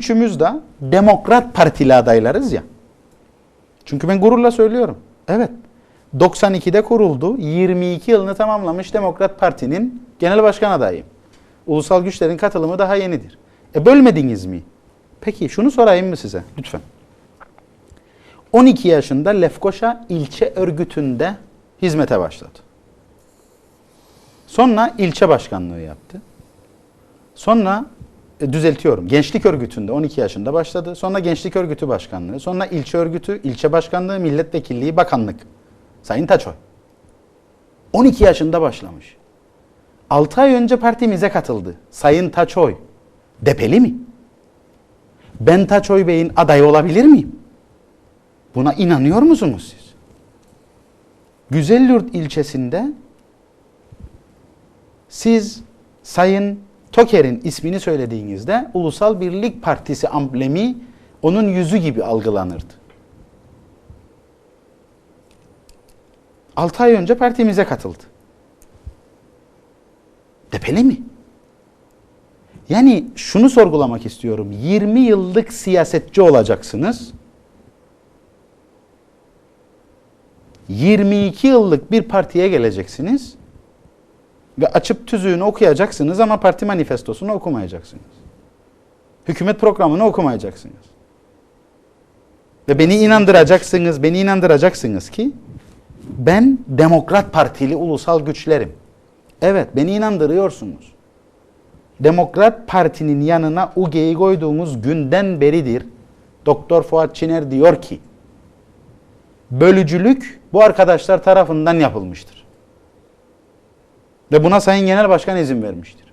üçümüz de Demokrat Partili adaylarız ya. Çünkü ben gururla söylüyorum. Evet. 92'de kuruldu. 22 yılını tamamlamış Demokrat Parti'nin genel başkan adayıyım. Ulusal güçlerin katılımı daha yenidir. E bölmediniz mi? Peki şunu sorayım mı size lütfen? 12 yaşında Lefkoşa ilçe örgütünde hizmete başladı. Sonra ilçe başkanlığı yaptı. Sonra düzeltiyorum. Gençlik örgütünde 12 yaşında başladı. Sonra gençlik örgütü başkanlığı. Sonra ilçe örgütü, ilçe başkanlığı, milletvekilliği, bakanlık. Sayın Taçoy. 12 yaşında başlamış. 6 ay önce partimize katıldı. Sayın Taçoy. Depeli mi? Ben Taçoy Bey'in adayı olabilir miyim? Buna inanıyor musunuz siz? Güzelyurt ilçesinde siz Sayın Toker'in ismini söylediğinizde Ulusal Birlik Partisi amblemi onun yüzü gibi algılanırdı. 6 ay önce partimize katıldı. Depeli mi? Yani şunu sorgulamak istiyorum. 20 yıllık siyasetçi olacaksınız. 22 yıllık bir partiye geleceksiniz ve açıp tüzüğünü okuyacaksınız ama parti manifestosunu okumayacaksınız. Hükümet programını okumayacaksınız. Ve beni inandıracaksınız, beni inandıracaksınız ki ben Demokrat Partili ulusal güçlerim. Evet, beni inandırıyorsunuz. Demokrat Parti'nin yanına UG'yi koyduğumuz günden beridir Doktor Fuat Çiner diyor ki bölücülük bu arkadaşlar tarafından yapılmıştır. Ve buna Sayın Genel Başkan izin vermiştir.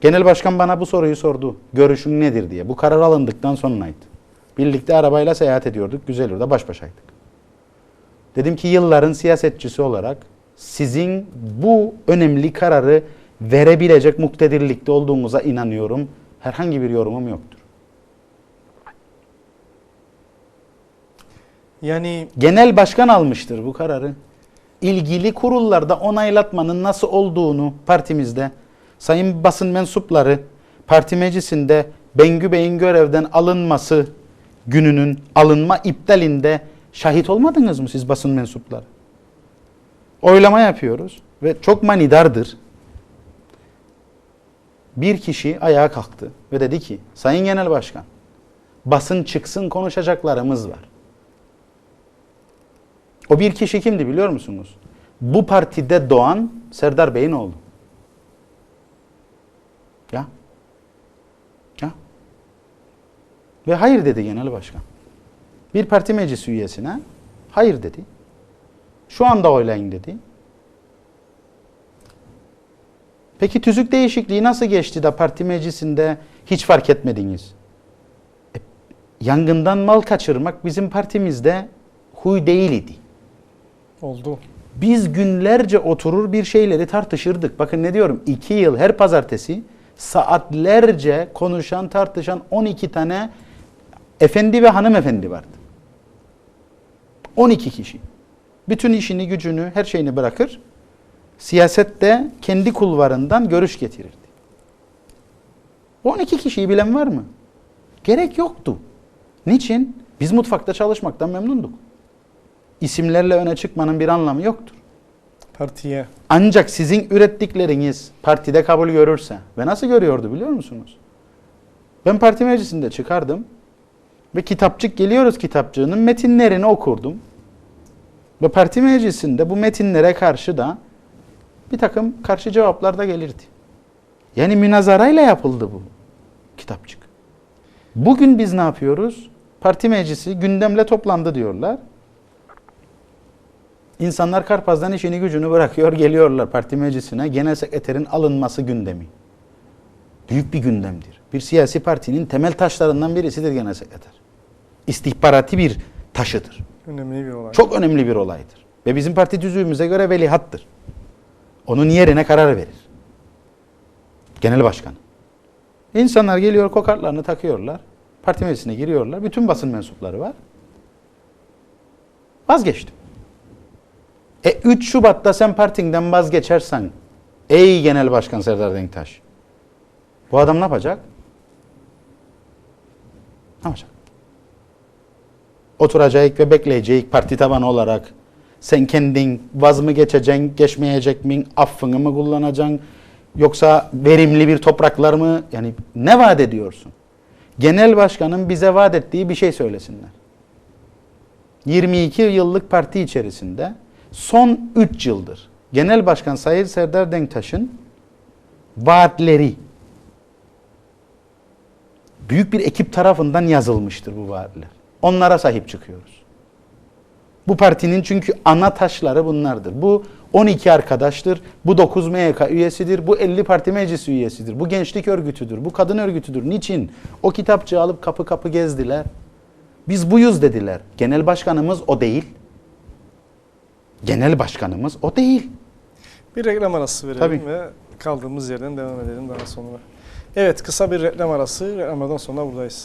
Genel Başkan bana bu soruyu sordu. Görüşün nedir diye. Bu karar alındıktan sonraydı. Birlikte arabayla seyahat ediyorduk. Güzel orada baş başaydık. Dedim ki yılların siyasetçisi olarak sizin bu önemli kararı verebilecek muktedirlikte olduğunuza inanıyorum. Herhangi bir yorumum yoktur. Yani Genel başkan almıştır bu kararı. İlgili kurullarda onaylatmanın nasıl olduğunu partimizde sayın basın mensupları parti meclisinde Bengü Bey'in görevden alınması gününün alınma iptalinde şahit olmadınız mı siz basın mensupları? Oylama yapıyoruz ve çok manidardır. Bir kişi ayağa kalktı ve dedi ki Sayın Genel Başkan basın çıksın konuşacaklarımız var. O bir kişi kimdi biliyor musunuz? Bu partide doğan Serdar Bey'in oğlu. Ya. Ya. Ve hayır dedi genel başkan. Bir parti meclisi üyesine hayır dedi. Şu anda oylayın dedi. Peki tüzük değişikliği nasıl geçti de parti meclisinde hiç fark etmediniz? E, yangından mal kaçırmak bizim partimizde huy değil idi. Oldu. Biz günlerce oturur bir şeyleri tartışırdık. Bakın ne diyorum? iki yıl her pazartesi saatlerce konuşan, tartışan 12 tane efendi ve hanımefendi vardı. 12 kişi. Bütün işini, gücünü, her şeyini bırakır. Siyasette kendi kulvarından görüş getirirdi. 12 kişiyi bilen var mı? Gerek yoktu. Niçin? Biz mutfakta çalışmaktan memnunduk. İsimlerle öne çıkmanın bir anlamı yoktur. Partiye. Ancak sizin ürettikleriniz partide kabul görürse ve nasıl görüyordu biliyor musunuz? Ben parti meclisinde çıkardım ve kitapçık geliyoruz kitapçığının metinlerini okurdum. Ve parti meclisinde bu metinlere karşı da bir takım karşı cevaplar da gelirdi. Yani münazarayla yapıldı bu kitapçık. Bugün biz ne yapıyoruz? Parti meclisi gündemle toplandı diyorlar. İnsanlar Karpaz'dan işini gücünü bırakıyor, geliyorlar parti meclisine. Genel sekreterin alınması gündemi. Büyük bir gündemdir. Bir siyasi partinin temel taşlarından birisidir genel sekreter. İstihbarati bir taşıdır. Önemli bir olay. Çok önemli bir olaydır. Ve bizim parti tüzüğümüze göre velihattır. Onun yerine karar verir. Genel başkan. İnsanlar geliyor kokartlarını takıyorlar. Parti meclisine giriyorlar. Bütün basın mensupları var. Vazgeçtim. E 3 Şubat'ta sen partinden vazgeçersen ey Genel Başkan Serdar Denktaş bu adam ne yapacak? Ne yapacak? Oturacak ve bekleyecek parti tabanı olarak. Sen kendin vaz mı geçeceksin, geçmeyecek mi, affını mı kullanacaksın? Yoksa verimli bir topraklar mı? Yani ne vaat ediyorsun? Genel başkanın bize vaat ettiği bir şey söylesinler. 22 yıllık parti içerisinde son 3 yıldır Genel Başkan Sayın Serdar Denktaş'ın vaatleri büyük bir ekip tarafından yazılmıştır bu vaatler. Onlara sahip çıkıyoruz. Bu partinin çünkü ana taşları bunlardır. Bu 12 arkadaştır, bu 9 MYK üyesidir, bu 50 parti meclisi üyesidir, bu gençlik örgütüdür, bu kadın örgütüdür. Niçin? O kitapçığı alıp kapı kapı gezdiler. Biz buyuz dediler. Genel başkanımız o değil. Genel başkanımız o değil. Bir reklam arası verelim Tabii. ve kaldığımız yerden devam edelim daha sonra. Evet kısa bir reklam arası. Reklamlardan sonra buradayız.